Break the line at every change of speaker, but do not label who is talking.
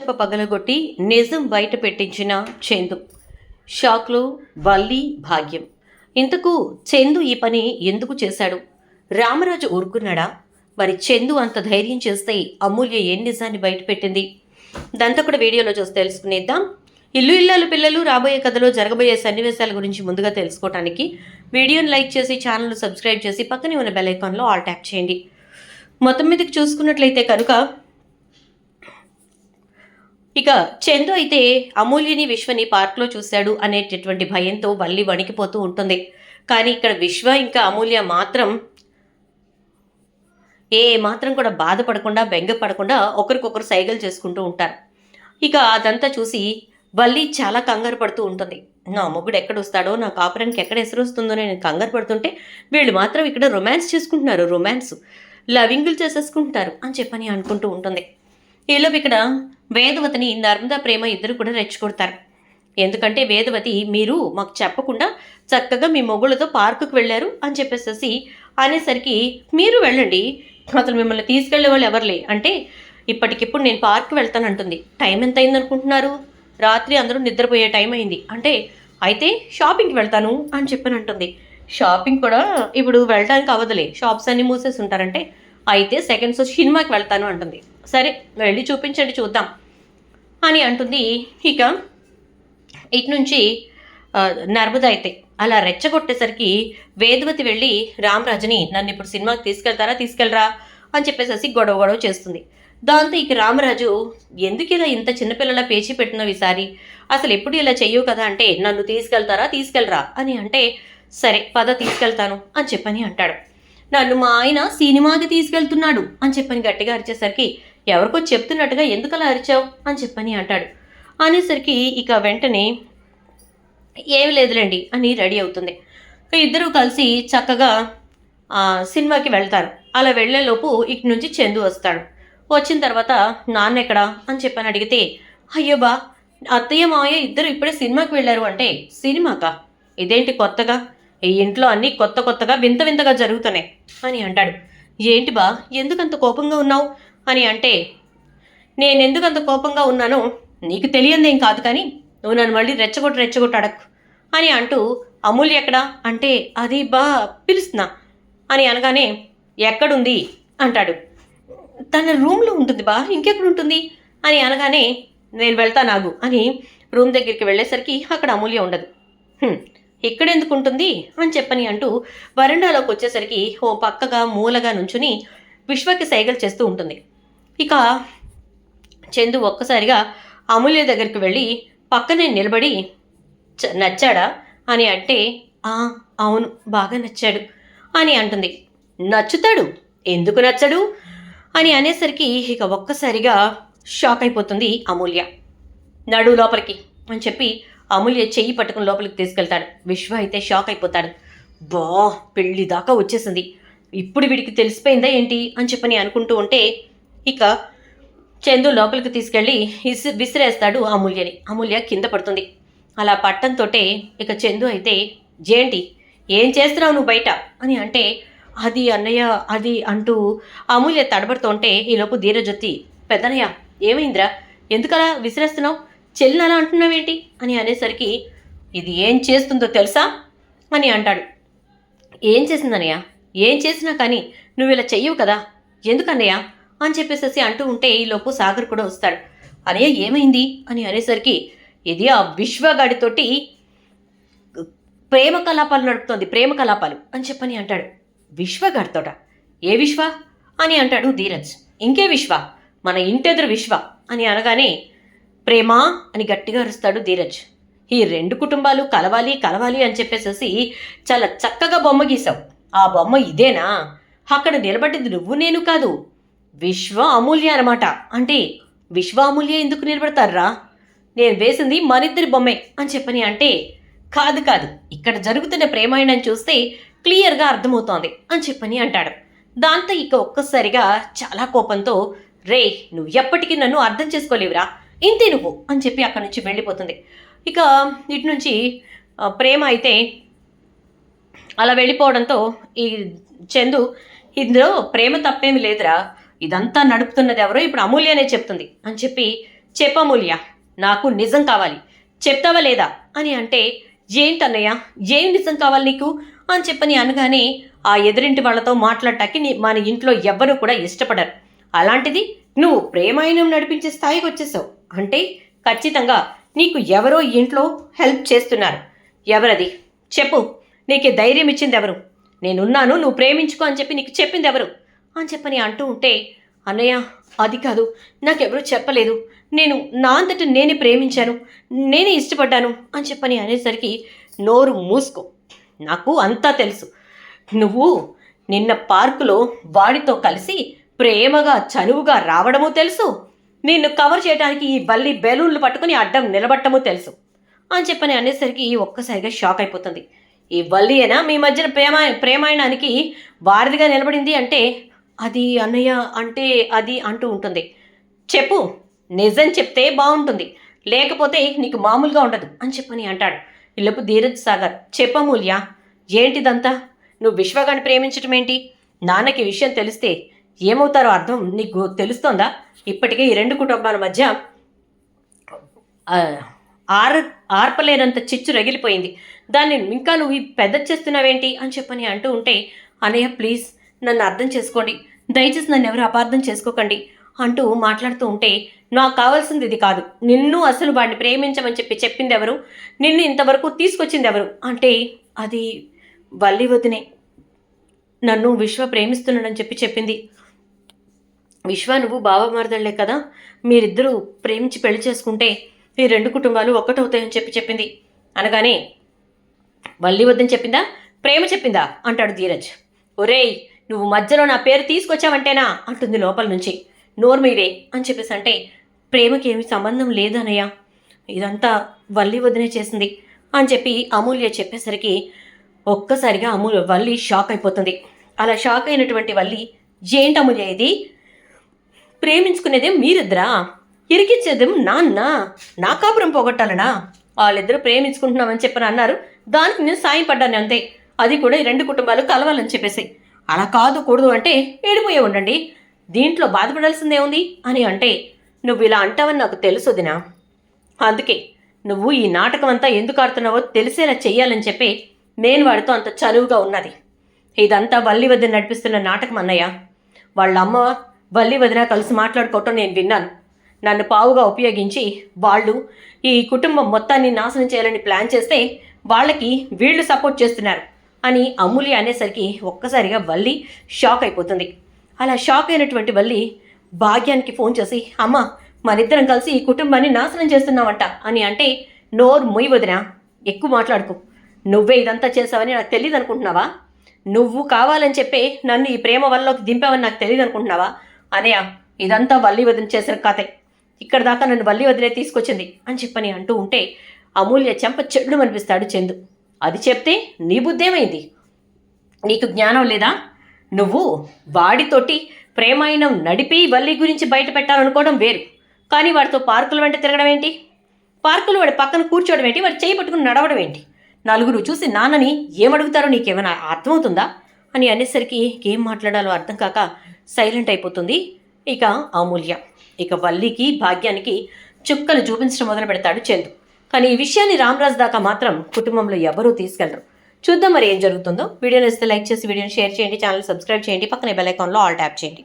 పగలగొట్టి నిజం బయట పెట్టించిన చందు. షాక్లో వల్లి భాగ్యం. ఇంతకు చందు ఈ పని ఎందుకు చేశాడు? రామరాజు ఊరుకున్నాడా? మరి చందు అంత ధైర్యం చేస్తే అమూల్య ఏం నిజాన్ని బయట పెట్టింది? దాంతో కూడా వీడియోలో చూసి తెలుసుకునేద్దాం. ఇల్లు ఇల్లాలు పిల్లలు రాబోయే కథలో జరగబోయే సన్నివేశాల గురించి ముందుగా తెలుసుకోవడానికి వీడియోని లైక్ చేసి ఛానల్ను సబ్స్క్రైబ్ చేసి పక్కనే ఉన్న బెల్ ఐకాన్లో ఆల్ ట్యాప్ చేయండి. మొత్తం మీదకి చూసుకున్నట్లయితే కనుక ఇక చందు అయితే అమూల్యని విశ్వని పార్క్లో చూశాడు అనేటటువంటి భయంతో వల్లి వణికిపోతూ ఉంటుంది. కానీ ఇక్కడ విశ్వ ఇంకా అమూల్య మాత్రం ఏ మాత్రం కూడా బాధపడకుండా బెంగపడకుండా ఒకరికొకరు సైగలు చేసుకుంటూ ఉంటారు. ఇక అదంతా చూసి వల్లి చాలా కంగారు పడుతూ ఉంటుంది. నా మొగుడు ఎక్కడ వస్తాడో నా కాపురానికి ఎక్కడ ఎసరు వస్తుందో నేను కంగారు పడుతుంటే వీళ్ళు మాత్రం ఇక్కడ రొమాన్స్ చేసుకుంటున్నారు రొమాన్స్ లవింగులు చేసేసుకుంటారు అని చెప్పని అనుకుంటూ ఉంటుంది. ఈలోపు ఇక్కడ వేదవతిని నర్మదా ప్రేమ ఇద్దరు కూడా రెచ్చగొడతారు ఎందుకంటే వేదవతి మీరు మాకు చెప్పకుండా చక్కగా మీ మొగుళ్ళతో పార్కుకు వెళ్ళారు అని చెప్పేసేసి అనేసరికి మీరు వెళ్ళండి అసలు మిమ్మల్ని తీసుకెళ్ళే వాళ్ళు ఎవరులే? అంటే ఇప్పటికిప్పుడు నేను పార్క్ వెళ్తానంటుంది టైం ఎంత అయింది అనుకుంటున్నారు? రాత్రి అందరూ నిద్రపోయే టైం అయింది. అంటే అయితే షాపింగ్కి వెళ్తాను అని చెప్పని అంటుంది. షాపింగ్ కూడా ఇప్పుడు వెళ్ళడానికి అవ్వదులే. షాప్స్ అన్నీ మూసేసి ఉంటారంటే అయితే సెకండ్ షో సినిమాకి వెళ్తాను అంటుంది. సరే వెళ్ళి చూపించండి చూద్దాం. అని అంటుంది. ఇక ఇటు నుంచి నర్మద అయితే అలా రెచ్చగొట్టేసరికి వేదవతి వెళ్ళి రామరాజుని నన్ను ఇప్పుడు సినిమాకి తీసుకెళ్తారా తీసుకెళ్ళరా? అని చెప్పేసి గొడవ గొడవ చేస్తుంది. దాంతో ఇక రామరాజు ఎందుకు ఇలా ఇంత చిన్నపిల్లల పేచి పెట్టినావు ఈసారి? అసలు ఎప్పుడు ఇలా చెయ్యవు కదా అంటే నన్ను తీసుకెళ్తారా తీసుకెళ్ళరా? అని అంటే సరే పద తీసుకెళ్తాను అని చెప్పని అంటాడు. నన్ను మా ఆయన సినిమాకి తీసుకెళ్తున్నాడు అని చెప్పని గట్టిగా అరిచేసరికి ఎవరికో చెప్తున్నట్టుగా ఎందుకలా అరిచావు అని చెప్పని అంటాడు. అనేసరికి ఇక వెంటనే ఏమి లేదులేండి అని రెడీ అవుతుంది. ఇద్దరూ కలిసి చక్కగా ఆ, సినిమాకి వెళ్తారు. అలా వెళ్ళేలోపు ఇటు నుంచి చందు వస్తాడు. వచ్చిన తర్వాత నాన్న ఎక్కడా? అని చెప్పని అడిగితే అయ్యో బా అత్తయ్య మావయ్య ఇద్దరు ఇప్పుడే సినిమాకి వెళ్ళారు అంటే సినిమాకా? ఇదేంటి కొత్తగా? ఈ ఇంట్లో అన్నీ కొత్త కొత్తగా వింత వింతగా జరుగుతున్నాయి అని అంటాడు. ఏంటి బా ఎందుకంత కోపంగా ఉన్నావు? అని అంటే నేనెందుకు అంత కోపంగా ఉన్నానో నీకు తెలియందేం కాదు కానీ నువ్వు నన్ను మళ్ళీ రెచ్చగొట్టు రెచ్చగొట్టు అడక్కు అని అంటూ అమూల్య ఎక్కడా? అంటే అది బా పిలుస్తున్నా అని అనగానే ఎక్కడుంది? అంటాడు. తన రూమ్లో ఉంటుంది బా ఇంకెక్కడ ఉంటుంది? అని అనగానే నేను వెళ్తాను నాగు అని రూమ్ దగ్గరికి వెళ్ళేసరికి అక్కడ అమూల్య ఉండదు. ఇక్కడెందుకు ఉంటుంది? అని చెప్పని అంటూ వరండాలోకి వచ్చేసరికి ఓ పక్కగా మూలగా నుంచుని విశ్వకి సైగలు చేస్తూ ఉంటుంది. ఇక చందు ఒక్కసారిగా అమూల్య దగ్గరికి వెళ్ళి పక్కనే నిలబడి "చ- నచ్చాడా? అని అంటే "ఆ, అవును బాగా నచ్చాడు అని అంటుంది. నచ్చుతాడు? ఎందుకు నచ్చడు? అని అనేసరికి ఇక ఒక్కసారిగా షాక్ అయిపోతుంది అమూల్య. నడు లోపలికి అని చెప్పి అమూల్య చెయ్యి పట్టుకుని లోపలికి తీసుకెళ్తాడు. విశ్వ అయితే షాక్ అయిపోతాడు. బా పెళ్ళి దాకా వచ్చేసింది. ఇప్పుడు వీడికి తెలిసిపోయిందా ఏంటి? అని చెప్పని అనుకుంటూ ఉంటే ఇక చందు లోపలికి తీసుకెళ్ళి ఇసి విసిరేస్తాడు అమూల్యని. అమూల్య కింద పడుతుంది. అలా పట్టంతోటే ఇక చందు అయితే జేంటి ఏం చేస్తున్నావు నువ్వు బయట? అని అంటే అది అన్నయ్య అది అంటూ అమూల్య తడబడుతుంటే ఈలోపు ధీరజ్యోతి పెద్దనయ్య ఏమైందిరా? ఎందుకలా విసిరేస్తున్నావు? చెల్లిని అలా అంటున్నావేంటి? అని అనేసరికి ఇది ఏం చేస్తుందో తెలుసా? అని అంటాడు. ఏం చేసిందనయ్య ఏం చేసినా కానీ నువ్వు ఇలా చెయ్యవు కదా? ఎందుకన్నయ్య? అని చెప్పేసేసి అంటూ ఉంటే ఈలోపు సాగర్ కూడా వస్తాడు. అన్నయ్య ఏమైంది? అని అనేసరికి ఇది ఆ విశ్వగాడితోటి ప్రేమ కలాపాలు నడుపుతోంది ప్రేమ కలాపాలు అని చెప్పని అంటాడు. విశ్వగాడితోట ఏ విశ్వ? అని అంటాడు ధీరజ్. ఇంకే విశ్వ? మన ఇంటెదురు విశ్వ? అని అనగానే ప్రేమ అని గట్టిగా అరుస్తాడు ధీరజ్. ఈ రెండు కుటుంబాలు కలవాలి కలవాలి అని చెప్పేసేసి చాలా చక్కగా బొమ్మ గీసావు ఆ బొమ్మ ఇదేనా? అక్కడ నిలబడింది నువ్వు నేను కాదు. విశ్వ అమూల్య అనమాట అంటే విశ్వ అమూల్య ఎందుకు నిలబడతారా నేను వేసింది మనిద్దరి బొమ్మే అని చెప్పని అంటే కాదు కాదు ఇక్కడ జరుగుతున్న ప్రేమాయణం చూస్తే క్లియర్గా అర్థమవుతోంది అని చెప్పని అంటాడు. దాంతో ఇక ఒక్కసారిగా చాలా కోపంతో రే నువ్వు ఎప్పటికీ నన్ను అర్థం చేసుకోలేవురా ఇంతే నువ్వు అని చెప్పి అక్కడి నుంచి వెళ్ళిపోతుంది. ఇక ఇటు నుంచి ప్రేమ అయితే అలా వెళ్ళిపోవడంతో ఈ చందు ఇందులో ప్రేమ తప్పేమి లేదురా ఇదంతా నడుపుతున్నది ఎవరో ఇప్పుడు అమూల్యనే చెప్తుంది. అని చెప్పి చెప్పమూల్య నాకు నిజం కావాలి. చెప్తావా లేదా? అని అంటే ఏంటన్నయ్య ఏం నిజం కావాలి నీకు? అని చెప్పని అనగానే ఆ ఎదురింటి వాళ్ళతో మాట్లాడటానికి నీ- మన ఇంట్లో ఎవ్వరూ కూడా ఇష్టపడరు. అలాంటిది నువ్వు ప్రేమాయణం నడిపించే స్థాయికి వచ్చేసావు. అంటే ఖచ్చితంగా నీకు ఎవరో ఇంట్లో హెల్ప్ చేస్తున్నారు. ఎవరది? చెప్పు. నీకు ధైర్యం ఇచ్చింది ఎవరు? నేనున్నాను నువ్వు ప్రేమించుకో అని చెప్పి నీకు చెప్పింది ఎవరు? అని చెప్పని అంటూ ఉంటే అన్నయ్య అది కాదు. నాకెవరూ చెప్పలేదు. నేను నా అంతట నేనే ప్రేమించాను. నేనే ఇష్టపడ్డాను అని చెప్పని అనేసరికి నోరు మూసుకో. నాకు అంతా తెలుసు. నువ్వు నిన్న పార్కులో వాడితో కలిసి ప్రేమగా చనువుగా రావడము తెలుసు. నిన్ను కవర్ చేయడానికి ఈ బల్లి బెలూన్లు పట్టుకుని అడ్డం నిలబట్టము తెలుసు. అని చెప్పని అనేసరికి ఒక్కసారిగా షాక్ అయిపోతుంది. ఈ వల్లియేనా మీ మధ్యన ప్రేమ ప్రేమాయణానికి వారధిగా నిలబడింది అంటే అది అన్నయ్య అంటే అది అంటూ ఉంటుంది. చెప్పు నిజం చెప్తే బాగుంటుంది. లేకపోతే నీకు మామూలుగా ఉండదు అని చెప్పని అంటాడు. ఇల్లపు ధీరజ్ సాగర్ చెప్పమూల్య ఏంటిదంతా? నువ్వు విశ్వగాన్ని ప్రేమించటం ఏంటి? నాన్నకి విషయం తెలిస్తే ఏమవుతారో అర్థం నీకు తెలుస్తోందా? ఇప్పటికే ఈ రెండు కుటుంబాల మధ్య ఆర్ ఆర్పలేనంత చిచ్చు రగిలిపోయింది. దాన్ని ఇంకా నువ్వు పెద్ద చేస్తున్నావేంటి అని చెప్పని అంటూ ఉంటే అనయ్య ప్లీజ్ నన్ను అర్థం చేసుకోండి. దయచేసి నన్ను ఎవరు అపార్థం చేసుకోకండి అంటూ మాట్లాడుతూ ఉంటే నాకు కావాల్సింది ఇది కాదు. నిన్ను అసలు వాడిని ప్రేమించమని చెప్పి చెప్పింది ఎవరు నిన్ను ఇంతవరకు తీసుకొచ్చింది ఎవరు అంటే అది వల్లి వదినే. నన్ను విశ్వ ప్రేమిస్తున్నాడని చెప్పి చెప్పింది. విశ్వ నువ్వు బావమరదళ్ళే కదా? మీరిద్దరూ ప్రేమించి పెళ్ళి చేసుకుంటే ఈ రెండు కుటుంబాలు ఒక్కటవుతాయని చెప్పి చెప్పింది. అనగానే వల్లి వద్దని చెప్పిందా? ప్రేమ చెప్పిందా? అంటాడు ధీరజ్. ఒరేయ్ నువ్వు మధ్యలో నా పేరు తీసుకొచ్చావంటేనా? అంటుంది లోపల నుంచి. నోరు అని చెప్పేసి అంటే ప్రేమకి ఏమి సంబంధం లేదనయ్య ఇదంతా వల్లి వదినే చేసింది అని చెప్పి అమూల్య చెప్పేసరికి ఒక్కసారిగా అమూల్య వల్లి షాక్ అయిపోతుంది. అలా షాక్ అయినటువంటి వల్లి ఏంటి అమూల్య ఇది? ప్రేమించుకునేదే మీరిద్దరా? ఇరికిచ్చేదేం నాన్న? నా కాపురం పోగొట్టాలనా? వాళ్ళిద్దరూ ప్రేమించుకుంటున్నామని చెప్పని అన్నారు. దానికి నేను సాయం పడ్డాను అంతే. అది కూడా ఈ రెండు కుటుంబాలు కలవాలని చెప్పేసి. అలా కాదు కూడదు అంటే ఏడిపోయే ఉండండి. దీంట్లో బాధపడాల్సిందే ఉంది అని అంటే నువ్వు ఇలా అంటావని నాకు తెలుసు వదినా. అందుకే నువ్వు ఈ నాటకం అంతా ఎందుకు ఆడుతున్నావో తెలిసేలా చెయ్యాలని చెప్పి నేను వాడితో అంత చనువుగా ఉన్నది. ఇదంతా వల్లి వదిన నడిపిస్తున్న నాటకం అన్నయ్య. వాళ్ళ అమ్మ వల్లి వదిన కలిసి మాట్లాడుకోవటం నేను విన్నాను. నన్ను పావుగా ఉపయోగించి వాళ్ళు ఈ కుటుంబం మొత్తాన్ని నాశనం చేయాలని ప్లాన్ చేస్తే వాళ్ళకి వీళ్ళు సపోర్ట్ చేస్తున్నారు. అని అమూల్య అనేసరికి ఒక్కసారిగా వల్లి షాక్ అయిపోతుంది. అలా షాక్ అయినటువంటి వల్లి భాగ్యానికి ఫోన్ చేసి అమ్మ మనిద్దరం కలిసి ఈ కుటుంబాన్ని నాశనం చేస్తున్నామంట అని అంటే నోరు మొయ్యి వదినా ఎక్కువ మాట్లాడుకో. నువ్వే ఇదంతా చేసావని నాకు తెలియదు అనుకుంటున్నావా? నువ్వు కావాలని చెప్పే నన్ను ఈ ప్రేమ వల్లకి దింపావని నాకు తెలియదు అనుకుంటున్నావా? అనయ్య ఇదంతా వల్లి వదిన చేసిన కథే. ఇక్కడ దాకా నన్ను వల్లి వదిలే తీసుకొచ్చింది అని చెప్పని అంటూ ఉంటే అమూల్య చెంప చెడు అనిపిస్తాడు చందు. అది చెప్తే నీ బుద్ధేమైంది? నీకు జ్ఞానం లేదా? నువ్వు వాడితోటి ప్రేమాయణం నడిపి వల్లి గురించి బయట పెట్టాలనుకోవడం వేరు. కానీ వాడితో పార్కుల వెంట తిరగడం ఏంటి? పార్కులు వాడి పక్కన కూర్చోవడం ఏంటి? వాడు చేయి పట్టుకుని నడవడం ఏంటి? నలుగురు చూసి నాన్నని ఏమడుగుతారో నీకేమైనా అర్థమవుతుందా? అని అనేసరికి ఏం మాట్లాడాలో అర్థం కాక సైలెంట్ అయిపోతుంది ఇక అమూల్య. ఇక వల్లికి భాగ్యానికి చుక్కలు చూపించడం మొదలు పెడతాడు చందు. కానీ ఈ విషయాన్ని రామ్రాజ్ దాకా మాత్రం కుటుంబంలో ఎవరూ తీసుకెళ్ళరు. చూద్దాం మరి ఏం జరుగుతుందో. వీడియోని ఇస్తే లైక్ చేసి వీడియోని షేర్ చేయండి ఛానల్ సబ్స్క్రైబ్ చేయండి పక్కనే బెల్ ఐకాన్లో ఆల్ ట్యాప్ చేయండి.